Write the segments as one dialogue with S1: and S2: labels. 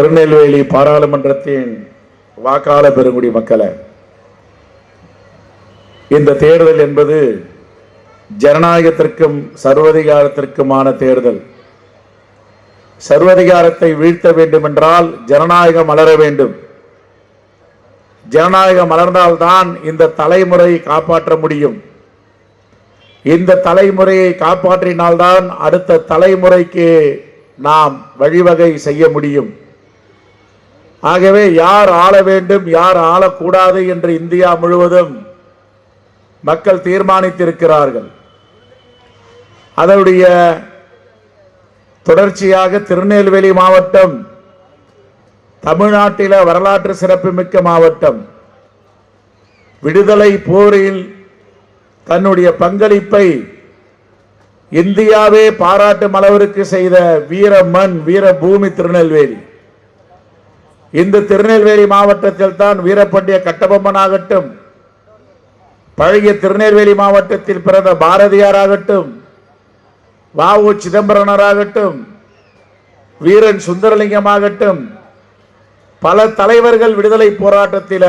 S1: திருநெல்வேலி பாராளுமன்றத்தின் வாக்காள பெருங்குடி மக்களை இந்த தேர்தல் என்பது ஜனநாயகத்திற்கும் சர்வதிகாரத்திற்குமான தேர்தல். சர்வதிகாரத்தை வீழ்த்த வேண்டும் என்றால் ஜனநாயகம் மலர வேண்டும். ஜனநாயகம் மலர்ந்தால்தான் இந்த தலைமுறை காப்பாற்ற முடியும். இந்த தலைமுறையை காப்பாற்றினால்தான் அடுத்த தலைமுறைக்கு நாம் வழிவகை செய்ய முடியும். ஆகவே யார் ஆள வேண்டும் யார் ஆளக்கூடாது என்று இந்தியா முழுவதும் மக்கள் தீர்மானித்திருக்கிறார்கள். அதனுடைய தொடர்ச்சியாக திருநெல்வேலி மாவட்டம் தமிழ்நாட்டில வரலாற்று சிறப்புமிக்க மாவட்டம். விடுதலை போரில் தன்னுடைய பங்களிப்பை இந்தியாவே பாராட்டும் அளவிற்கு செய்த வீர மண் வீர பூமி திருநெல்வேலி. இந்த திருநெல்வேலி மாவட்டத்தில் தான் வீரப்பண்டிய கட்டபொம்மன் ஆகட்டும் பழைய திருநெல்வேலி மாவட்டத்தில் பிறந்த பாரதியார் ஆகட்டும் வாவு சிதம்பரனராகட்டும் வீரன் சுந்தரலிங்கம் ஆகட்டும் பல தலைவர்கள் விடுதலை போராட்டத்தில்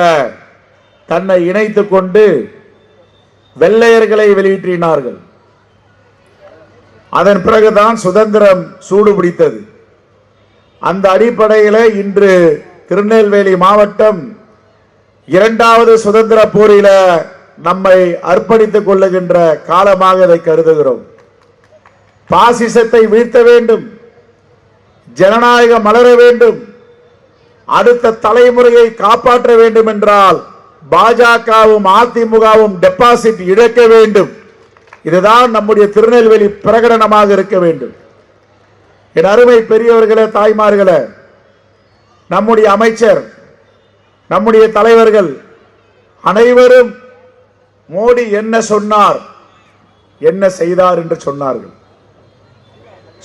S1: தன்னை இணைத்து கொண்டு வெள்ளையர்களை வெளியேற்றினார்கள். அதன் பிறகுதான் சுதந்திரம் சூடு பிடித்தது அந்த அடிப்படையில் இன்று திருநெல்வேலி மாவட்டம் இரண்டாவது சுதந்திர போரில நம்மை அர்ப்பணித்துக் கொள்ளுகின்ற காலமாக இதை கருதுகிறோம். பாசிசத்தை வீழ்த்த வேண்டும். ஜனநாயகம் மலர வேண்டும். அடுத்த தலைமுறையை காப்பாற்ற வேண்டும் என்றால் பாஜகவும் அதிமுகவும் டெபாசிட் இழக்க வேண்டும். இதுதான் நம்முடைய திருநெல்வேலி பிரகடனமாக இருக்க வேண்டும். என் அருமை பெரியவர்களே தாய்மார்களே நம்முடைய அமைச்சர் நம்முடைய தலைவர்கள் அனைவரும் மோடி என்ன சொன்னார் என்ன செய்தார் என்று சொன்னார்கள்.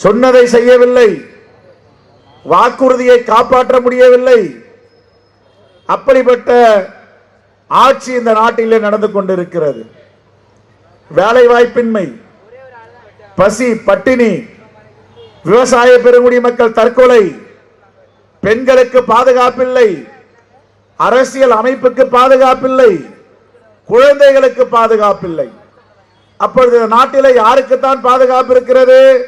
S1: சொன்னதை செய்யவில்லை வாக்குறுதியை காப்பாற்ற முடியவில்லை. அப்படிப்பட்ட ஆட்சி இந்த நாட்டிலே நடந்து கொண்டிருக்கிறது. வேலை வாய்ப்பின்மை பசி பட்டினி விவசாய பெருங்குடி மக்கள் தற்கொலை பெண்களுக்கு பாதுகாப்பில்லை. அரசியல் அமைப்புக்கு பாதுகாப்பில்லை. குழந்தைகளுக்கு பாதுகாப்பில்லை. அப்பொழுது நாட்டில் யாருக்குத்தான் பாதுகாப்பு இருக்கிறது?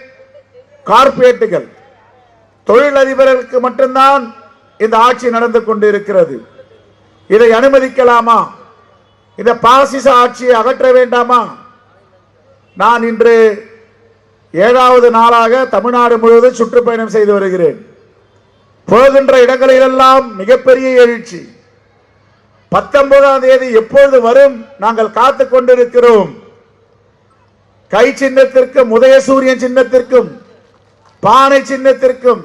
S1: கார்ப்பரேட்டுகள். தொழிலதிபர்களுக்கு மட்டும்தான் இந்த ஆட்சி நடந்து கொண்டிருக்கிறது. இதை அனுமதிக்கலாமா? இந்த பாசிச ஆட்சியை அகற்ற வேண்டாமா? நான் இன்று ஏழாவது நாளாக தமிழ்நாடு முழுவதும் சுற்றுப்பயணம் செய்து வருகிறேன். போகின்ற இடங்களிலெல்லாம் மிகப்பெரிய எழுச்சி. பத்தொன்பதாம் தேதி எப்பொழுது வரும்? நாங்கள் காத்து கொண்டிருக்கிறோம். கை சின்னத்திற்கும் உதய சூரியன் சின்னத்திற்கும் பானை சின்னத்திற்கும்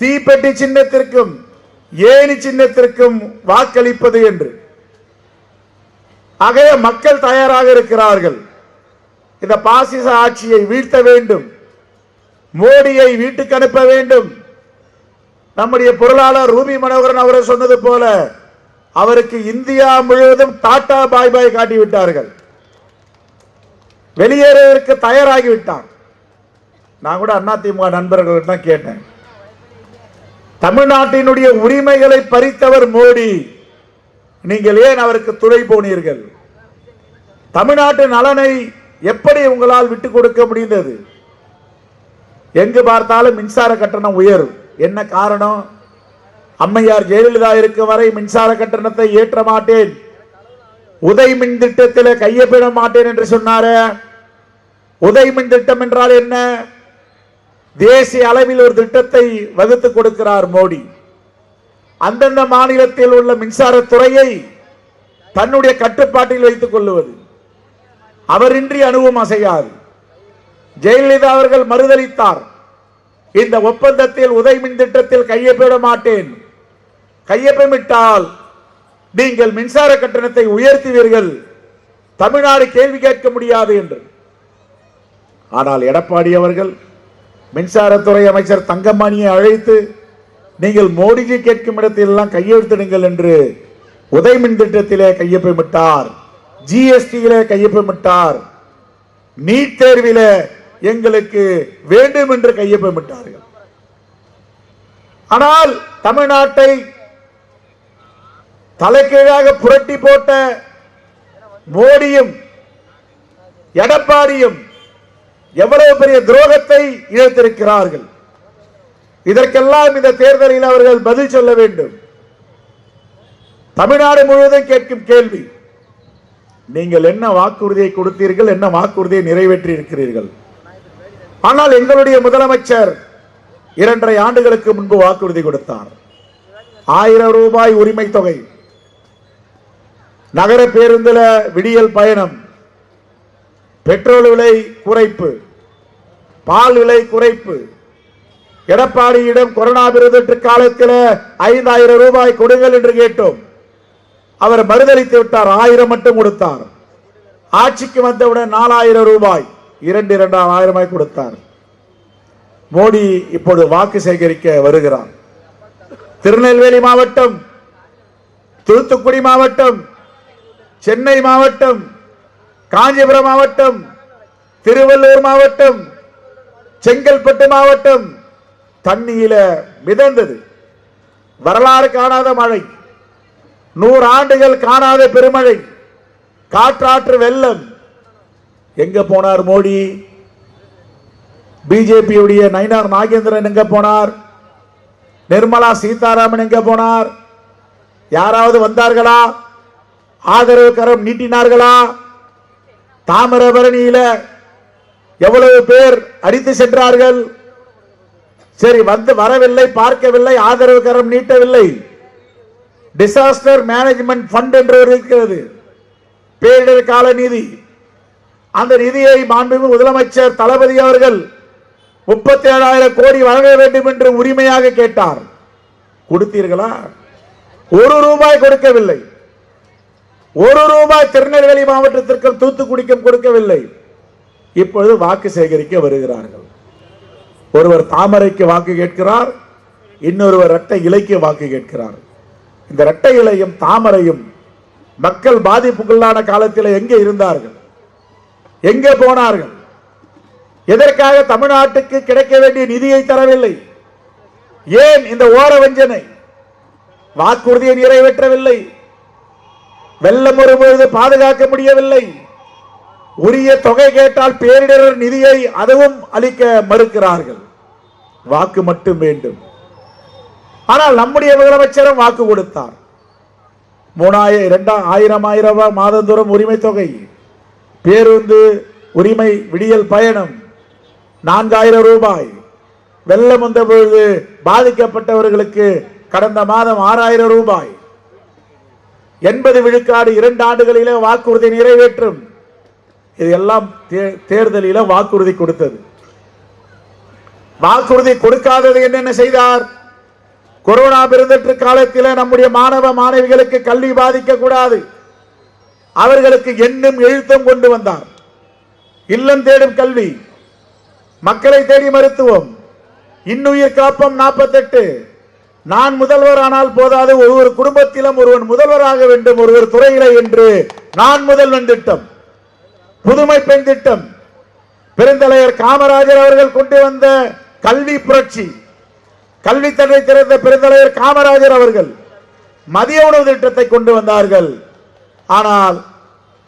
S1: தீப்பெட்டி சின்னத்திற்கும் ஏணி சின்னத்திற்கும் வாக்களிப்பது என்று. ஆகவே மக்கள் தயாராக இருக்கிறார்கள். இந்த பாசிச ஆட்சியை வீழ்த்த வேண்டும். மோடியை வீட்டுக்கு அனுப்ப வேண்டும். நம்முடைய பொருளாளர் ரூபி மனோகரன் அவரை சொன்னது போல அவருக்கு இந்தியா முழுவதும் டாடா பாய் பாய் காட்டி விட்டார்கள். வெளியேறுவதற்கு தயாராகி விட்டான். நான் கூட அதிமுக நண்பர்கள் தான் கேட்டேன். தமிழ்நாட்டினுடைய உரிமைகளை பறித்தவர் மோடி. நீங்கள் ஏன் அவருக்கு துணை போனீர்கள்? தமிழ்நாட்டு நலனை எப்படி உங்களால் விட்டுக் கொடுக்க முடிந்தது? எங்கு பார்த்தாலும் மின்சார கட்டணம் உயரும். என்ன காரணம்? அம்மையார் ஜெயலலிதா இருக்கும் வரை மின்சார கட்டணத்தை ஏற்ற மாட்டேன். உதய் மின் திட்டத்தில் கையப்பிட மாட்டேன் என்று சொன்னார. உதய் மின் திட்டம் என்றால் என்ன? தேசிய அளவில் ஒரு திட்டத்தை வகுத்து கொடுக்கிறார் மோடி. அந்தந்த மாநிலத்தில் உள்ள மின்சாரத்துறையை தன்னுடைய கட்டுப்பாட்டில் வைத்துக் கொள்ளுவது. அவரின்றி அணுவும் அசையாது. ஜெயலலிதா அவர்கள் மறுதளித்தார் இந்த ஒப்பந்தத்தில் உதய் மின் திட்டத்தில் கையொப்பிட மாட்டேன். கையொப்பமிட்டால் நீங்கள் மின்சார கட்டணத்தை உயர்த்துவீர்கள். தமிழ்நாடு கேள்வி கேட்க முடியாது என்று. ஆனால் எடப்பாடி அவர்கள் மின்சாரத்துறை அமைச்சர் தங்கமணியை அழைத்து நீங்கள் மோடிஜி கேட்கும் இடத்தில் எல்லாம் கையெழுத்திடுங்கள் என்று உதய் மின் திட்டத்திலே கையொப்பமிட்டார். ஜிஎஸ்டியிலே கையொப்பமிட்டார். நீட் தேர்விலே எங்களுக்கு வேண்டும் என்று கையொப்பமிட்டார்கள். ஆனால் தமிழ்நாட்டை தலைகீழாக புரட்டி போட்ட மோடியும் எடப்பாடியும் எவ்வளவு பெரிய துரோகத்தை இழைத்திருக்கிறார்கள். இதற்கெல்லாம் இந்த தேர்தலில் அவர்கள் பதில் சொல்ல வேண்டும். தமிழ்நாடு முழுவதும் கேட்கும் கேள்வி நீங்கள் என்ன வாக்குறுதியை கொடுத்தீர்கள் என்ன வாக்குறுதியை நிறைவேற்றி இருக்கிறீர்கள் ஆனால் எங்களுடைய முதலமைச்சர் இரண்டரை ஆண்டுகளுக்கு முன்பு வாக்குறுதி கொடுத்தார். ஆயிரம் ரூபாய் உரிமை தொகை. நகர பேருந்துல விடியல் பயணம். பெட்ரோல் விலை குறைப்பு. பால் விலை குறைப்பு. எடப்பாடியிடம் கொரோனா பெருந்தொற்று காலத்தில் ஐந்தாயிரம் ரூபாய் கொடுங்கள் என்று கேட்டோம். அவர் மறுதளித்து விட்டார் ஆயிரம் மட்டும் கொடுத்தார். ஆட்சிக்கு வந்தவுடன் நாலாயிரம் ரூபாய். இரண்டு இரண்டாம் ஆயிரமாய் கொடுத்தார் மோடி இப்பொழுது வாக்கு சேகரிக்க வருகிறார். திருநெல்வேலி மாவட்டம் தூத்துக்குடி மாவட்டம் சென்னை மாவட்டம் காஞ்சிபுரம் மாவட்டம் திருவள்ளூர் மாவட்டம் செங்கல்பட்டு மாவட்டம் தண்ணியில மிதந்தது. வரலாறு காணாத மழை. நூறு ஆண்டுகள் காணாத பெருமழை. காற்றாற்று வெள்ளம். எங்க போனார் மோடி? பிஜேபியுடைய நயினார் நாகேந்திரன் எங்க போனார்? நிர்மலா சீதாராமன் எங்க போனார்? யாராவது வந்தார்களா? ஆதரவு கரம் நீட்டினார்களா? தாமிரபரணியில எவ்வளவு பேர் அடித்து சென்றார்கள்? சரி வந்து வரவில்லை பார்க்கவில்லை ஆதரவு கரம் நீட்டவில்லை. டிசாஸ்டர் மேனேஜ்மெண்ட் ஃபண்ட் என்று இருக்கிறது. பேரிடர் கால நிதி அந்த நிதியை மாண்புமிகு முதலமைச்சர் தளபதி அவர்கள் முப்பத்தி ஏழாயிரம் கோடி வழங்க வேண்டும் என்று உரிமையாக கேட்டார். கொடுத்தீர்களா? ஒரு ரூபாய் கொடுக்கவில்லை. ஒரு ரூபாய் திருநெல்வேலி மாவட்டத்திற்கும் தூத்துக்குடிக்கும் கொடுக்கவில்லை. இப்பொழுது வாக்கு சேகரிக்க வருகிறார்கள். ஒருவர் தாமரைக்கு வாக்கு கேட்கிறார் இன்னொருவர் இரட்டை இலைக்கு வாக்கு கேட்கிறார். இந்த இரட்டை இலையும் தாமரையும் மக்கள் பாதிப்புக்குள்ளான காலத்தில் எங்கே இருந்தார்கள்? எங்கே போனார்கள்? எதற்காக தமிழ்நாட்டுக்கு கிடைக்க வேண்டிய நிதியை தரவில்லை? ஏன் இந்த ஓர வஞ்சனை வாக்குறுதியை நிறைவேற்றவில்லை? வெள்ளம் வரும்பொழுது பாதுகாக்க முடியவில்லை? உரிய தொகை கேட்டால் பேரிடர் நிதியை அதுவும் அளிக்க மறுக்கிறார்கள். வாக்கு மட்டும் வேண்டும். ஆனால் நம்முடைய முதலமைச்சரும் வாக்கு கொடுத்தார். மூணாயிரம் இரண்டா ஆயிரம் ஆயிரம் ரூபாய் மாதந்தோறும் உரிமை தொகை. பேருந்து உரிமை விடியல் பயணம். நான்காயிரம் ரூபாய். வெள்ளம் வந்த பொழுது பாதிக்கப்பட்டவர்களுக்கு கடந்த மாதம் ஆறாயிரம் ரூபாய். எண்பது விழுக்காடு இரண்டு ஆண்டுகளிலே வாக்குறுதி நிறைவேற்றும். இது எல்லாம் தே- தேர்தலில வாக்குறுதி கொடுத்தது. வாக்குறுதி கொடுக்காதது என்னென்ன செய்தார்? கொரோனா பெருந்தொற்று காலத்தில் நம்முடைய மாணவ மாணவிகளுக்கு கல்வி பாதிக்க கூடாது அவர்களுக்கு எண்ணும் எழுத்தம் கொண்டு வந்தார். இல்லம் தேடும் கல்வி. மக்களை தேடி மருத்துவம். இன்னுயிர் காப்பம் நாற்பத்தெட்டு. நான் முதல்வர் ஆனால் போதாது ஒவ்வொரு குடும்பத்திலும் ஒருவன் முதல்வராக வேண்டும் ஒருவர் துறையில என்று நான் முதல்வன் திட்டம். புதுமை பெண் திட்டம். பெருந்தலைவர் காமராஜர் அவர்கள் கொண்டு வந்த கல்வி புரட்சி. கல்வி தடை திறந்த பெருந்தலைவர் காமராஜர் அவர்கள் மதிய உணவு திட்டத்தை கொண்டு வந்தார்கள். ஆனால்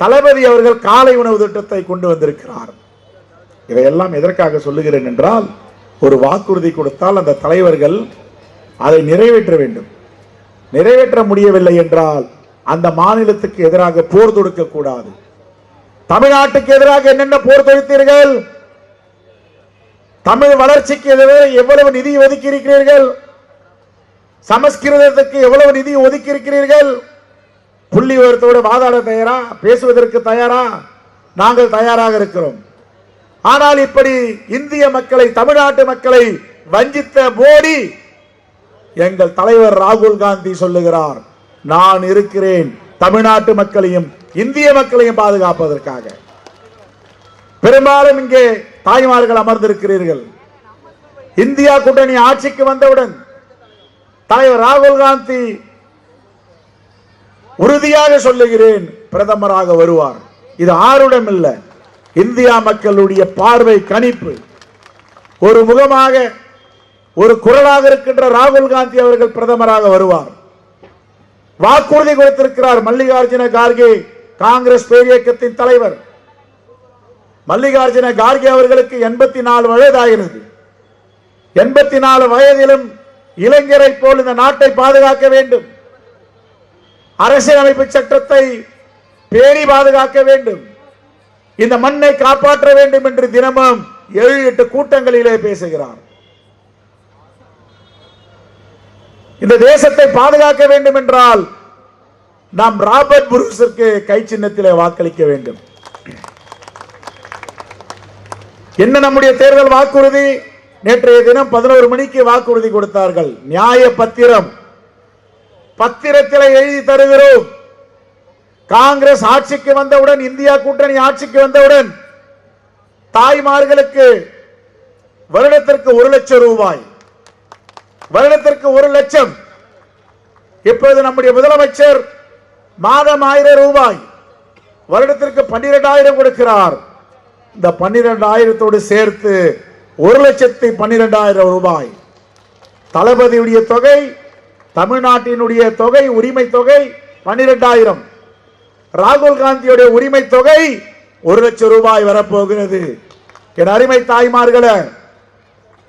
S1: தளபதி அவர்கள் காலை உணவு திட்டத்தை கொண்டு வந்திருக்கிறார். இதையெல்லாம் எதற்காக சொல்லுகிறேன் என்றால் ஒரு வாக்குறுதி கொடுத்தால் அந்த தலைவர்கள் அதை நிறைவேற்ற வேண்டும். நிறைவேற்ற முடியவில்லை என்றால் அந்த மாநிலத்துக்கு எதிராக போர் தொடுக்க கூடாது. தமிழ்நாட்டுக்கு எதிராக என்னென்ன போர் தொடுத்தீர்கள்? தமிழ் வளர்ச்சிக்கு எதிராக எவ்வளவு நிதி ஒதுக்கி இருக்கிறீர்கள் சமஸ்கிருதத்துக்கு எவ்வளவு நிதி ஒதுக்கி இருக்கிறீர்கள் புள்ளி விவரத்தோடு வாதாட தயாரா? பேசுவதற்கு தயாரா? நாங்கள் தயாராக இருக்கிறோம். ஆனால் இப்படி இந்திய மக்களை தமிழ்நாட்டு மக்களை வஞ்சித்த மோடி எங்கள் தலைவர் ராகுல் காந்தி சொல்லுகிறார் நான் இருக்கிறேன் தமிழ்நாட்டு மக்களையும் இந்திய மக்களையும் பாதுகாப்பதற்காக. பெரும்பாலும் இங்கே தாய்மார்கள் அமர்ந்திருக்கிறீர்கள். இந்தியா கூட்டணி ஆட்சிக்கு வந்தவுடன் தலைவர் ராகுல் காந்தி உறுதியாக சொல்லுகிறேன் பிரதமராக வருவார். இது ஆருடம் இல்ல. இந்தியா மக்களுடைய பார்வை கணிப்பு. ஒரு முகமாக ஒரு குரலாக இருக்கின்ற ராகுல் காந்தி அவர்கள் பிரதமராக வருவார். வாக்குறுதி கொடுத்திருக்கிறார் மல்லிகார்ஜுன கார்கே காங்கிரஸ் பேரியக்கத்தின் தலைவர். மல்லிகார்ஜுன கார்கே அவர்களுக்கு எண்பத்தி நாலு வயதாகிறது. எண்பத்தி நாலு வயதிலும் இளைஞரை போல் இந்த நாட்டை பாதுகாக்க வேண்டும். அரசியலமைப்பு சட்டத்தை பேணி பாதுகாக்க வேண்டும். இந்த மண்ணை காப்பாற்ற வேண்டும் என்று தினமும் ஏழு எட்டு கூட்டங்களிலே பேசுகிறார். இந்த தேசத்தை பாதுகாக்க வேண்டும் என்றால் நாம் ராபர்ட் புருஷிற்கு கை சின்னத்திலே வாக்களிக்க வேண்டும். என்ன நம்முடைய தேர்தல் வாக்குறுதி? நேற்றைய தினம் பதினோரு மணிக்கு வாக்குறுதி கொடுத்தார்கள். நியாய பத்திரம் பத்திரத்தில் எழுதி தருகிறோம். காங்கிரஸ் ஆட்சிக்கு வந்தவுடன் இந்தியா கூட்டணி ஆட்சிக்கு வந்தவுடன் தாய்மார்களுக்கு வருடத்திற்கு ஒரு லட்சம் ரூபாய். வருடத்திற்கு ஒரு லட்சம். இப்போது நம்முடைய முதலமைச்சர் மாதம் ஆயிரம் ரூபாய். வருடத்திற்கு பன்னிரெண்டாயிரம் கொடுக்கிறார். இந்த பன்னிரெண்டாயிரத்தோடு சேர்த்து ஒரு லட்சத்தி பன்னிரெண்டாயிரம் ரூபாய். தளபதியுடைய தொகை தமிழ்நாட்டினுடைய தொகை உரிமை தொகை பன்னிரெண்டாயிரம். ராகுல் காந்தியுடைய உரிமை தொகை ஒரு லட்சம் ரூபாய் வரப்போகிறது. என் அருமை தாய்மார்கள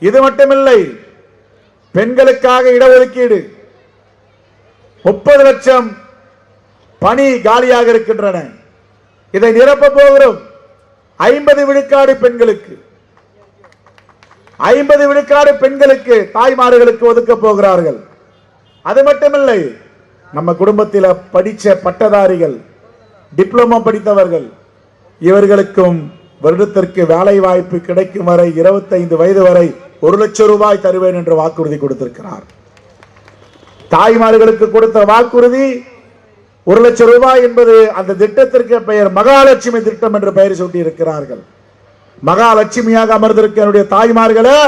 S1: இது மட்டுமில்லை பெண்களுக்காக இடஒதுக்கீடு முப்பது லட்சம் பணி காலியாக இருக்கின்றன. இதை நிரப்ப போகிறோம். ஐம்பது விழுக்காடு பெண்களுக்கு. ஐம்பது விழுக்காடு பெண்களுக்கு தாய்மார்களுக்கு ஒதுக்க போகிறார்கள். அது மட்டுமில்லை நம்ம குடும்பத்தில் படிச்ச பட்டதாரிகள் டிப்ளமோ படித்தவர்கள் இவர்களுக்கும் வருடத்திற்கு வேலை வாய்ப்பு கிடைக்கும் வரை 25 வயது வரை ஒரு லட்சம் ரூபாய் தருவேன் என்று வாக்குறுதி கொடுத்திருக்கிறார். தாய்மார்களுக்கு கொடுத்த வாக்குறுதி ஒரு லட்சம் ரூபாய் என்பது அந்த திட்டத்திற்கு பெயர் மகாலட்சுமி திட்டம் என்று பெயர் சூட்டி இருக்கிறார்கள் மகாலட்சுமியாக அமர்ந்திருக்க என்னுடைய தாய்மார்களே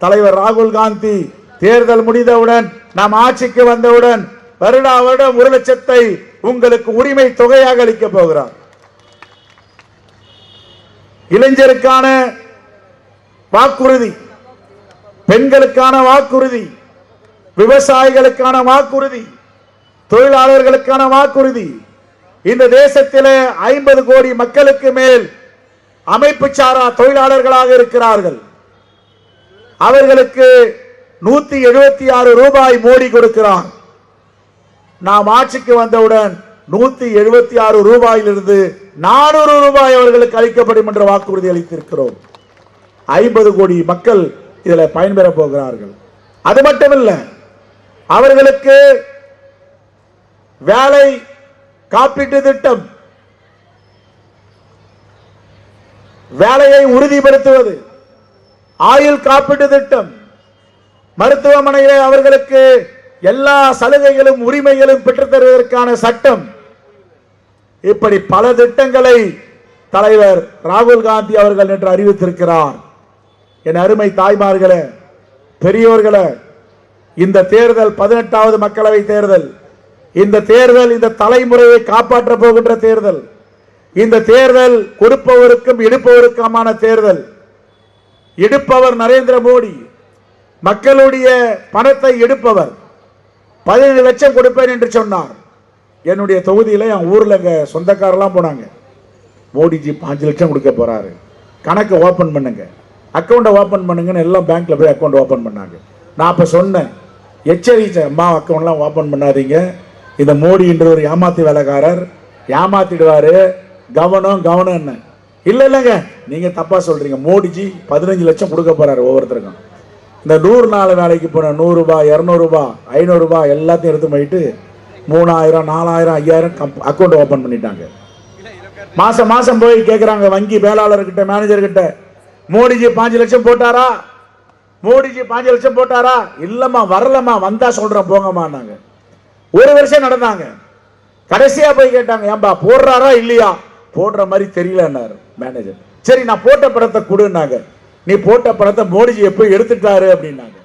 S1: தலைவர் ராகுல் காந்தி தேர்தல் முடிந்தவுடன் நாம் ஆட்சிக்கு வந்தவுடன் வருடா வருடம் ஒரு லட்சத்தை உங்களுக்கு உரிமை தொகையாக அளிக்க போகிறார் இளைஞருக்கான வாக்குறுதி பெண்களுக்கான வாக்குறுதி விவசாயிகளுக்கான வாக்குறுதி தொழிலாளர்களுக்கான வாக்குறுதி இந்த தேசத்திலே ஐம்பது கோடி மக்களுக்கு மேல் அமைப்பு சாரா தொழிலாளர்களாக இருக்கிறார்கள். அவர்களுக்கு நூத்தி எழுபத்தி ஆறு ரூபாய் மோடி கொடுக்கிறார் நாம் ஆட்சிக்கு வந்தவுடன் நூத்தி எழுபத்தி ஆறு ரூபாயிலிருந்து நானூறு ரூபாய் அவர்களுக்கு அளிக்கப்படும் என்ற வாக்குறுதி அளித்திருக்கிறோம். ஐம்பது கோடி மக்கள் இதில் பயன்பெற போகிறார்கள். அது மட்டுமல்ல அவர்களுக்கு வேலை காப்பீட்டு திட்டம் வேலையை உறுதிப்படுத்துவது ஆயுள் காப்பீட்டு திட்டம் மருத்துவமனையிலே அவர்களுக்கு எல்லா சலுகைகளும் உரிமைகளும் பெற்றுத்தருவதற்கான சட்டம். இப்படி பல திட்டங்களை தலைவர் ராகுல் காந்தி அவர்கள் என்று அறிவித்திருக்கிறார். என் அருமை தாய்மார்களே பெரியோர்களே இந்த தேர்தல் பதினெட்டாவது மக்களவை தேர்தல் இந்த தேர்தல் இந்த தலைமுறையை காப்பாற்ற போகின்ற தேர்தல் இந்த தேர்தல் கொடுப்பவருக்கும் எடுப்பவருக்குமான தேர்தல். எடுப்பவர் நரேந்திர மோடி மக்களுடைய பணத்தை எடுப்பவர். பதினேழு லட்சம் கொடுப்பேன் என்று சொன்னார். என்னுடைய தொகுதியில் என் ஊரில் எங்கள் சொந்தக்காரெல்லாம் போனாங்க. மோடிஜி பாஞ்சு லட்சம் கொடுக்க போகிறாரு கணக்கை ஓப்பன் பண்ணுங்க. அக்கௌண்ட்டை ஓப்பன் பண்ணுங்கன்னு எல்லாம் பேங்க்கில் போய் அக்கௌண்ட் ஓப்பன் பண்ணாங்க. நான் அப்போ சொன்னேன் எச்சரிச்சேன் அம்மா அக்கௌண்ட்லாம் ஓப்பன் பண்ணாதீங்க. இந்த மோடின்ற ஒரு ஏமாத்தி வேலைக்காரர் ஏமாத்திடுவார். கவனம் கவனம் என்ன? இல்லை இல்லைங்க. நீங்கள் தப்பாக சொல்கிறீங்க மோடிஜி பதினஞ்சு லட்சம் கொடுக்க போகிறாரு ஒவ்வொருத்தருக்கும். இந்த நூறு நாள் வேலைக்கு போன நூறுரூபா இரநூறுபா ஐநூறுரூபா எல்லாத்தையும் எடுத்து போயிட்டு மூணாயிரம் நாலாயிரம் ஐயாயிரம் அக்கௌண்ட் ஓப்பன் பண்ணிட்டாங்க. மாதம் மாதம் போய் கேட்குறாங்க வங்கி மேலாளர்கிட்ட மேனேஜர்கிட்ட மோடிஜி பாஞ்சு லட்சம் போட்டாரா? மோடிஜி பாஞ்சு லட்சம் போட்டாரா? இல்லைம்மா வரலம்மா வந்தா சொல்கிறேன் போங்கம்மான்னாங்க. ஒரு வருஷம் நடந்தாங்க. கடைசியாக போய் கேட்டாங்க ஏன்பா போடுறாரா இல்லையா? போடுற மாதிரி தெரியலன்னாரு மேனேஜர் சரி நான் போட்ட படத்தை கொடுன்னாங்க. நீ போட்ட படத்தை மோடிஜி எப்போ எடுத்துட்டாரு அப்படின்னாங்க.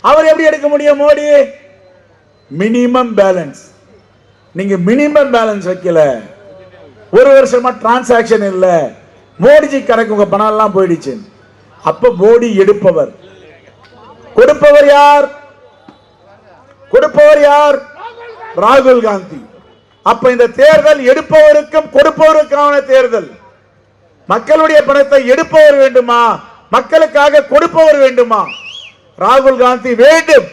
S1: அவர் எப்படி எடுக்க முடியும் மோடி? Minimum balance. நீங்க மினிமம் பேலன்ஸ் வைக்கல. ஒரு வருஷமா டிரான்சாக்ஷன் இல்ல. மோடிஜி கணக்கு உங்க பணம் எல்லாம் போயிடுச்சு. அப்ப மோடி எடுப்பவர். கொடுப்பவர் யார்? கொடுப்பவர் யார்? ராகுல் காந்தி. அப்ப இந்த தேர்தல் எடுப்பவருக்கும் கொடுப்பவருக்கான தேர்தல். மக்களுடைய பணத்தை எடுப்பவர் வேண்டுமா? மக்களுக்காக கொடுப்பவர் வேண்டுமா? ராகுல் காந்தி வேண்டும்.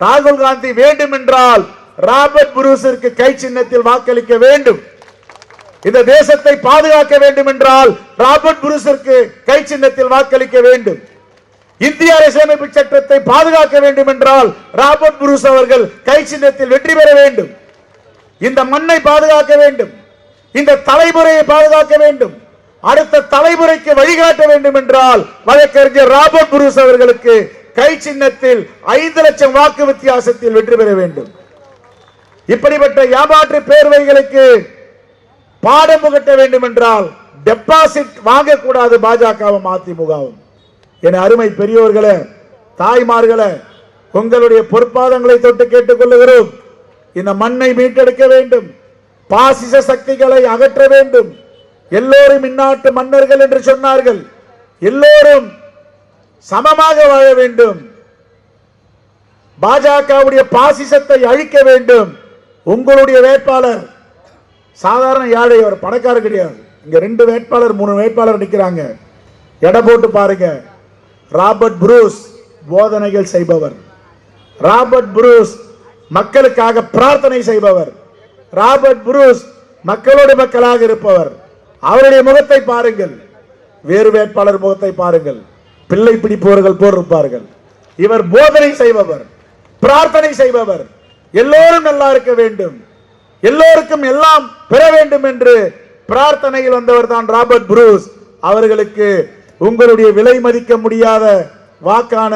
S1: ராகுல் காந்தி வேண்டும் என்றால் ராபர்ட் புரூஸிற்கு கை சின்னத்தில் வாக்களிக்க வேண்டும். இந்த தேசத்தை பாதுகாக்க வேண்டும் என்றால் ராபர்ட் புரூஸிற்கு கை சின்னத்தில் வாக்களிக்க வேண்டும். இந்திய அரசியலமைப்பு சட்டத்தை பாதுகாக்க வேண்டும் என்றால் ராபர்ட் புரூஸ் அவர்கள் கை சின்னத்தில் வெற்றி பெற வேண்டும். இந்த மண்ணை பாதுகாக்க வேண்டும். இந்த தலைமுறையை பாதுகாக்க வேண்டும். அடுத்த தலைமுறைக்கு வழிகாட்ட வேண்டும் என்றால் வழக்கறிஞர் ராபர்ட் புரூஸ் அவர்களுக்கு கை சின்னத்தில் ஐந்து லட்சம் வாக்கு வித்தியாசத்தில் வெற்றி பெற வேண்டும். இப்படிப்பட்ட ஏமாற்று பேர்வைகளுக்கு பாடம் புகட்ட வேண்டும் என்றால் டெபாசிட் வாங்கக்கூடாது பாஜகவும் அதிமுகவும். என் அருமை பெரியோர்களே தாய்மார்களே உங்களுடைய பொற்பாதங்களை தொட்டு கேட்டுக்கொள்ளுகிறோம் இந்த மண்ணை மீட்டெடுக்க வேண்டும். பாசிச சக்திகளை அகற்ற வேண்டும். எல்லோரும் இந்நாட்டு மன்னர்கள் என்று சொன்னார்கள். எல்லோரும் சமமாக வாழ வேண்டும். பாஜகவுடைய பாசிசத்தை அழிக்க வேண்டும். உங்களுடைய வேட்பாளர் சாதாரண ஏழை அவர் பணக்காரர் கிடையாது. இங்க ரெண்டு வேட்பாளர் மூணு வேட்பாளர் நிற்கிறாங்க எடை போட்டு பாருங்க. ராபர்ட் புரூஸ் போதனைகள் செய்பவர். ராபர்ட் புரூஸ் மக்களுக்காக பிரார்த்தனை செய்பவர். ராபர்ட் புரூஸ் மக்களோடு மக்களாக இருப்பவர். அவருடைய முகத்தை பாருங்கள். வேறு வேட்பாளர் முகத்தை பாருங்கள். பிள்ளை பிடிப்பவர்கள் போல் இருப்பார்கள். இவர் போதனை செய்பவர் பிரார்த்தனை செய்பவர். எல்லோரும் நல்லா இருக்க வேண்டும். எல்லோருக்கும் எல்லாம் பெற வேண்டும் என்று பிரார்த்தனையில் வந்தவர் தான் ராபர்ட் புரூஸ். அவர்களுக்கு உங்களுடைய விலை மதிக்க முடியாத வாக்கான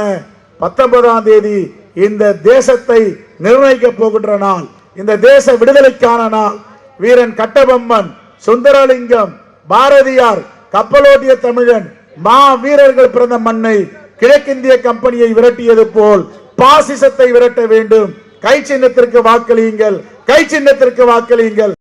S1: பத்தொன்பதாம் தேதி இந்த தேசத்தை நிர்ணயிக்க போகின்ற நாள் இந்த தேச விடுதலைக்கான நாள். வீரன் கட்டபொம்மன் சுந்தரலிங்கம் பாரதியார் கப்பலோட்டிய தமிழன் மா வீரர்கள் பிறந்த மண்ணை கிழக்கிந்திய கம்பெனியை விரட்டியது போல் பாசிசத்தை விரட்ட வேண்டும். கை சின்னத்திற்கு வாக்களியுங்கள். கை சின்னத்திற்கு வாக்களியுங்கள்.